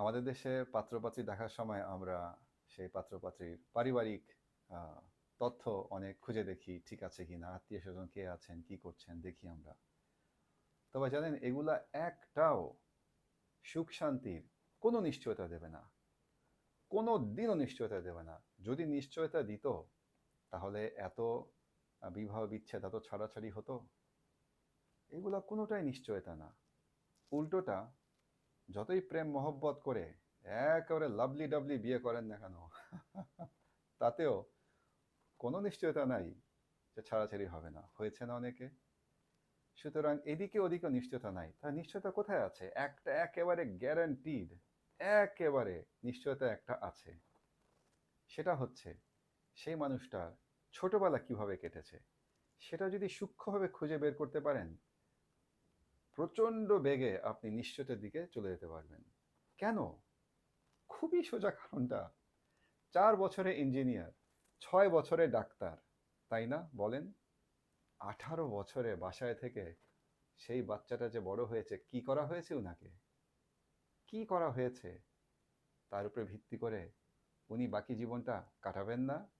আমাদের দেশে পাত্রপাত্রী দেখার সময় আমরা সেই পাত্রপাত্রীর পারিবারিক তথ্য অনেক খুঁজে দেখি, ঠিক আছে কি না আত্মীয় স্বজন কে আছেন, কি করছেন, দেখি আমরা। তবে জানেন, এগুলা একটাও সুখ শান্তির কোনো নিশ্চয়তা দেবে না। কোনো দিনও নিশ্চয়তা দেবে না। যদি নিশ্চয়তা দিত, তাহলে এত বিবাহ বিচ্ছেদ, এত ছাড়াছাড়ি হতো? এগুলা কোনোটাই নিশ্চয়তা না। উল্টোটা যতই প্রেম, মহব্বত করে একেবারে লাভলি ডাবলি বিয়ে করেন না কেন, তাতেও কোনো নিশ্চয়তা নাই যে ছাড়াছাড়ি হবে না। হয়েছে না অনেকে। সুতরাং এদিকে ওদিকে নিশ্চয়তা নাই। তার নিশ্চয়তা কোথায় আছে? একটা একেবারে গ্যারান্টিড একেবারে নিশ্চয়তা একটা আছে। সেটা হচ্ছে সেই মানুষটার ছোটবেলা কীভাবে কেটেছে? সেটা যদি সূক্ষ্মভাবে খুঁজে বের করতে পারেন প্রচণ্ড বেগে আপনি নিশ্চয়তার দিকে চলে যেতে পারবেন। কেন? খুবই সোজা কারণটা। চার বছরে ইঞ্জিনিয়ার, ছয় বছরে ডাক্তার, তাই না? বলেন। আঠারো বছরে বাসায় থেকে সেই বাচ্চাটা যে বড় হয়েছে, কি করা হয়েছে ওনাকে কি করা হয়েছে? তার উপরে ভিত্তি করে উনি বাকি জীবনটা কাটাবেন না?